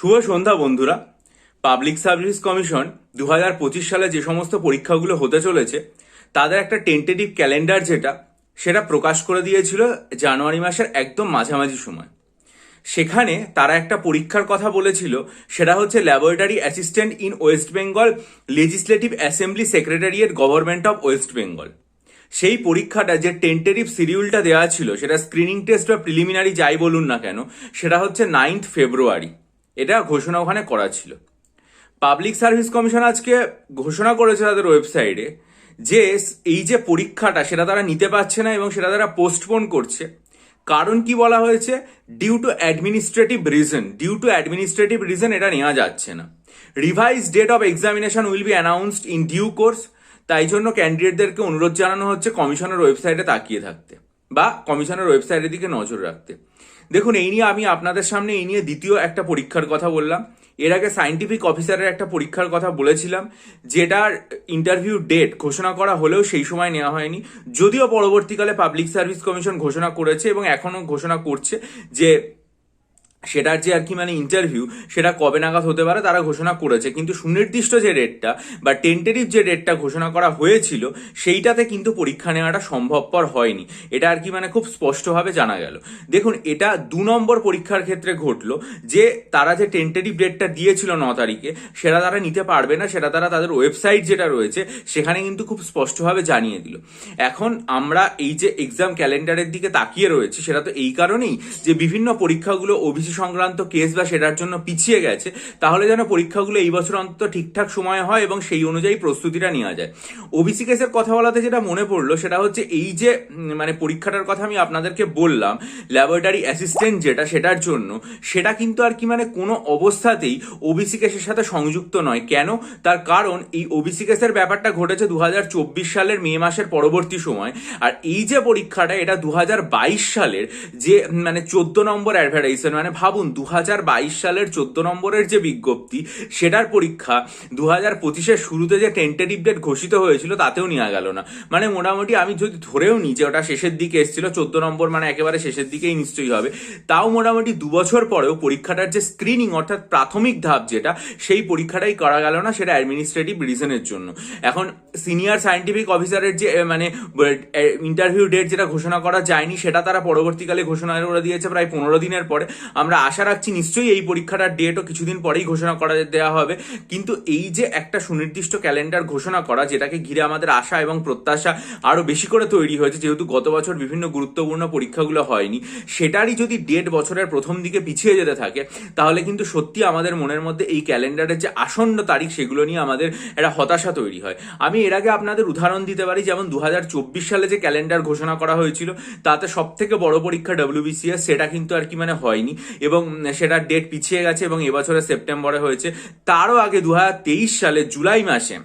শুভ সন্ধ্যা, বন্ধুরা। Public service commission দু হাজার পঁচিশ সালে যে সমস্ত পরীক্ষাগুলো হতে চলেছে, তাদের একটা টেন্টেটিভ ক্যালেন্ডার যেটা, সেটা প্রকাশ করে দিয়েছিল জানুয়ারি মাসের একদম মাঝামাঝি সময়। সেখানে তারা একটা পরীক্ষার কথা বলেছিল, সেটা হচ্ছে laboratory assistant in West Bengal legislative assembly secretariat government of West Bengal সেই পরীক্ষাটা, যে টেন্টেটিভ শিডিউলটা দেওয়া ছিল, সেটা স্ক্রিনিং টেস্ট বা প্রিলিমিনারি যাই বলুন না কেন, সেটা হচ্ছে নাইন্থ ফেব্রুয়ারি এটা ঘোষণা ওখানে করা ছিল। পাবলিক সার্ভিস কমিশন আজকে ঘোষণা করেছে তাদের ওয়েবসাইটে যে এই যে পরীক্ষাটা সেটা তারা নিতে পারছে না এবং সেটা তারা পোস্টপোন করছে। কারণ কি বলা হয়েছে? Due to administrative reason due to administrative reason এটা নেওয়া যাচ্ছে না। Revise date of examination will be announced in due course তাই জন্য ক্যান্ডিডেটদেরকে অনুরোধ জানানো হচ্ছে কমিশনের ওয়েবসাইটে তাকিয়ে থাকতে বা কমিশনের ওয়েবসাইটের দিকে নজর রাখতে। দেখুন, এই নিয়ে আমি আপনাদের সামনে এই নিয়ে দ্বিতীয় একটা পরীক্ষার কথা বললাম। এর আগে সাইন্টিফিক অফিসারের একটা পরীক্ষার কথা বলেছিলাম, যেটার ইন্টারভিউ ডেট ঘোষণা করা হলেও সেই সময় নেওয়া হয়নি। যদিও পরবর্তীকালে পাবলিক সার্ভিস কমিশন ঘোষণা করেছে এবং এখনও ঘোষণা করছে যে সেটার যে আর কি মানে ইন্টারভিউ সেটা কবে নাগাদ হতে পারে তারা ঘোষণা করেছে। কিন্তু সুনির্দিষ্ট যে ডেটটা বা টেন্টেটিভ যে ডেটটা ঘোষণা করা হয়েছিল, সেইটাতে কিন্তু পরীক্ষা নেওয়াটা সম্ভবপর হয়নি। এটা আর কি মানে খুব স্পষ্টভাবে জানা গেল। দেখুন, এটা দু নম্বর পরীক্ষার ক্ষেত্রে ঘটলো যে তারা যে টেন্টেটিভ ডেটটা দিয়েছিল ন তারিখে, সেটা তারা নিতে পারবে না, সেটা তারা তাদের ওয়েবসাইট যেটা রয়েছে, সেখানে কিন্তু খুব স্পষ্টভাবে জানিয়ে দিল। এখন আমরা এই যে এক্সাম ক্যালেন্ডারের দিকে তাকিয়ে রয়েছে, সেটা তো এই কারণেই যে বিভিন্ন পরীক্ষাগুলো ওবিসি সংক্রান্ত কেস বা সেটার জন্য পিছিয়ে গেছে, তাহলে যেন পরীক্ষাগুলো এই বছর অন্তত ঠিকঠাক সময় হয় এবং সেই অনুযায়ী প্রস্তুতিটা নেওয়া যায়। ওবিসি কেসের কথা বলাতে যেটা মনে পড়ল, সেটা হচ্ছে এই যে মানে পরীক্ষাটার কথা আমি আপনাদেরকে বললাম ল্যাবরেটরি অ্যাসিস্ট্যান্ট যেটা সেটার জন্য, সেটা কিন্তু আর কি মানে কোনো অবস্থাতেই ওবিসি কেসের সাথে সংযুক্ত নয়। কেন? তার কারণ এই ওবিসি কেসের ব্যাপারটা ঘটেছে দু হাজার চব্বিশ সালের মে মাসের পরবর্তী সময়, আর এই যে পরীক্ষাটা এটা দু হাজার বাইশ সালের যে মানে চোদ্দ নম্বর অ্যাডভার্টাইজমেন্ট মানে ভাবুন দু হাজার বাইশ সালের চোদ্দ নম্বরের যে বিজ্ঞপ্তি, সেটার পরীক্ষা দু হাজার পঁচিশের শুরুতে যে টেন্টেটিভ ডেট ঘোষিত হয়েছিল, তাতেও নেওয়া গেল না। মানে মোটামুটি আমি যদি ধরেও নিই যে ওটা শেষের দিকে এসেছিল, চোদ্দ নম্বর মানে একেবারে শেষের দিকেই নিশ্চয়ই হবে, তাও মোটামুটি দু বছর পরেও পরীক্ষাটার যে স্ক্রিনিং অর্থাৎ প্রাথমিক ধাপ যেটা, সেই পরীক্ষাটাই করা গেল না সেটা অ্যাডমিনিস্ট্রেটিভ রিজনের জন্য। এখন সিনিয়র সায়েন্টিফিক অফিসারের যে মানে ইন্টারভিউ ডেট যেটা ঘোষণা করা যায়নি, সেটা তারা পরবর্তীকালে ঘোষণা করে দিয়েছে প্রায় পনেরো দিনের পরে। আমরা আশা রাখছি নিশ্চয়ই এই পরীক্ষাটার ডেটও কিছুদিন পরেই ঘোষণা করা দেওয়া হবে। কিন্তু এই যে একটা সুনির্দিষ্ট ক্যালেন্ডার ঘোষণা করা, যেটাকে ঘিরে আমাদের আশা এবং প্রত্যাশা আরও বেশি করে তৈরি হয়েছে, যেহেতু গত বছর বিভিন্ন গুরুত্বপূর্ণ পরীক্ষাগুলো হয়নি, সেটারই যদি ডেট বছরের প্রথম দিকে পিছিয়ে যেতে থাকে, তাহলে কিন্তু সত্যি আমাদের মনের মধ্যে এই ক্যালেন্ডারের যে আসন্ন তারিখ, সেগুলো নিয়ে আমাদের একটা হতাশা তৈরি হয়। আমি এর আগে আপনাদের উদাহরণ দিতে পারি, যেমন দু হাজার চব্বিশ সালে যে ক্যালেন্ডার ঘোষণা করা হয়েছিল, তাতে সব থেকে বড় পরীক্ষা ডব্লিউবিসিএস সেটা কিন্তু আর কি মানে হয়নি। এবং সেটা ডেট পিছিয়ে গেছে এবং এবছরের সেপ্টেম্বরে হয়েছে। তারও আগে দু হাজার তেইশ সালে জুলাই মাসে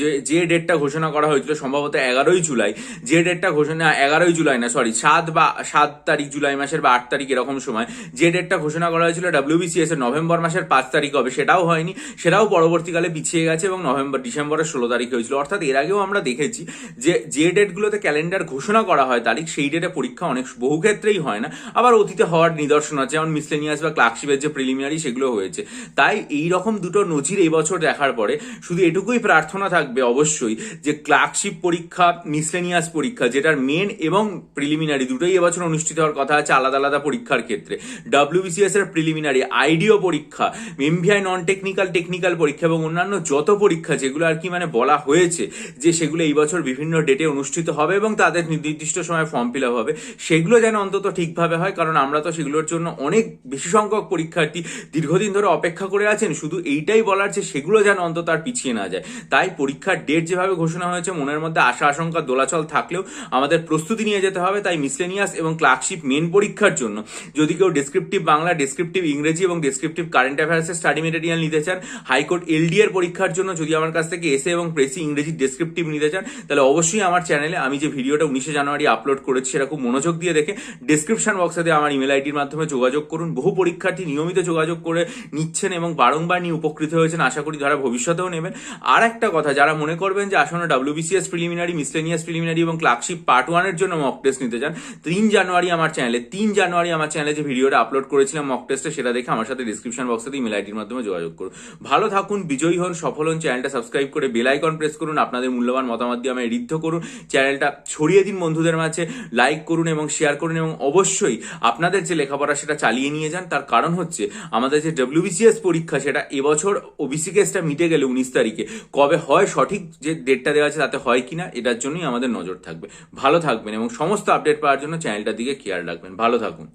যে যে ডেটটা ঘোষণা করা হয়েছিল সম্ভবত এগারোই জুলাই, যে ডেটটা ঘোষণা, এগারোই জুলাই না সরি সাত বা, সাত তারিখ জুলাই মাসের বা আট তারিখ এরকম সময়, যে ডেটটা ঘোষণা করা হয়েছিল ডাব্লিউবিসিএস এর নভেম্বর মাসের পাঁচ তারিখ হবে, সেটাও হয়নি, সেটাও পরবর্তীকালে পিছিয়ে গেছে এবং নভেম্বর, ডিসেম্বরের ষোলো তারিখ হয়েছিল। অর্থাৎ এর আগেও আমরা দেখেছি যে যে ডেটগুলোতে ক্যালেন্ডার ঘোষণা করা হয় তারিখ সেই ডেটে পরীক্ষা অনেক বহু ক্ষেত্রেই হয় না, আবার অতীতে হওয়ার নিদর্শন আছে, যেমন মিসলেনিয়াস বা ক্লার্কশিপের যে প্রিলিমিনারি সেগুলো হয়েছে। তাই এই রকম দুটো নজির এই বছর দেখার পরে শুধু এটুকুই প্রার্থনা থাকবে অবশ্যই যে ক্লার্কশিপ পরীক্ষা, মিসলেনিয়াস পরীক্ষা, যেটার মেন এবং প্রিলিমিনারি দুটোই এবছর অনুষ্ঠিত হওয়ার কথা আছে আলাদা আলাদা পরীক্ষার ক্ষেত্রে। ডাব্লিউবিসিএস এর প্রিলিমিনারি আইডিও পরীক্ষা এমভিআই নন টেকনিক্যাল টেকনিক্যাল পরীক্ষা এবং অন্যান্য যত পরীক্ষা যেগুলো আর কি মানে বলা হয়েছে যে সেগুলো এই বছর বিভিন্ন ডেটে অনুষ্ঠিত হবে এবং তাদের নির্দিষ্ট সময় ফর্ম ফিল হবে, সেগুলো যেন অন্তত ঠিকভাবে হয়, কারণ আমরা তো সেগুলোর জন্য অনেক বেশি সংখ্যক পরীক্ষার্থী দীর্ঘদিন ধরে অপেক্ষা করে আছেন, শুধু এইটাই বলার যে সেগুলো যেন অন্তত আর পিছিয়ে না যায়। তাই পরীক্ষার ডেট যেভাবে ঘোষণা হয়েছে, মনের মধ্যে আশা, আশঙ্কা, দোলাচল থাকলেও আমাদের প্রস্তুতি নিয়ে যেতে হবে তাই মিসলেনিয়াস এবং ক্লার্কশিপ মেন পরীক্ষার জন্য। যদি কেউ ডেসক্রিপটিভ বাংলা ডেসক্রিপটিভ ইংরেজি এবং ডেসক্রিপটিভ কারেন্ট অ্যাফেয়ার্সের স্টাডি মেটেরিয়াল নিতে চান, হাইকোর্ট এলডি এর পরীক্ষার জন্য যদি আমার কাছ থেকে এসে এবং প্রেসি ইংরেজি ডেসক্রিপটিভ নিতে চান, তাহলে অবশ্যই আমার চ্যানেলে আমি যে ভিডিওটা উনিশে জানুয়ারি আপলোড করেছি সেটা খুব মনোযোগ দিয়ে দেখে ডেসক্রিপশন বক্সে দিয়ে আমার ইমেল আইডির মাধ্যমে যোগাযোগ করুন। বহু পরীক্ষার্থী নিয়মিত যোগাযোগ করে নিচ্ছেন এবং বারংবার নিয়ে উপকৃত হয়েছেন। আশা করি যারা ভবিষ্যতেও নেবেন। আর একটা কথা কথা, যারা মনে করবেন যে আসন্ন ডাব্লিউবিসিএস প্রিলিমিনারি মিসলেনিয়াস প্রিলিমিনারি এবং ক্লার্কশিপ পার্ট ওয়ানের জন্য মক টেস্ট নিতে চান, তিন জানুয়ারি আমার চ্যানেলে তিন জানুয়ারি আমার চ্যানেলে যে ভিডিওটা আপলোড করেছিলাম মক টেস্টে সেটা দেখে আমার সাথে ডিসক্রিপশন বক্সে ইমেল আইডির মাধ্যমে যোগাযোগ করুন। ভালো থাকুন, বিজয়ী হন, সফল হন চ্যানেলটা সাবস্ক্রাইব করে বেল আইকন প্রেস করুন, আপনাদের মূল্যবান মতামত দিয়ে আমায় ঋদ্ধ করুন চ্যানেলটা ছড়িয়ে দিন বন্ধুদের মাঝে লাইক করুন এবং শেয়ার করুন এবং অবশ্যই আপনাদের যে লেখাপড়া সেটা চালিয়ে নিয়ে যান, তার কারণ হচ্ছে আমাদের যে ডব্লিউবিসিএস পরীক্ষা, সেটা এবছর ওবিসি কেসটা মিটে গেলে উনিশ তারিখে। কবে হয় সঠিক যে ডেটটা দেওয়া আছে তাতে হয় কিনা, এটার জন্যই আমাদের নজর থাকবে। ভালো থাকবেন এবং সমস্ত আপডেট পাওয়ার জন্য চ্যানেলটার দিকে খেয়াল রাখবেন। ভালো থাকুন।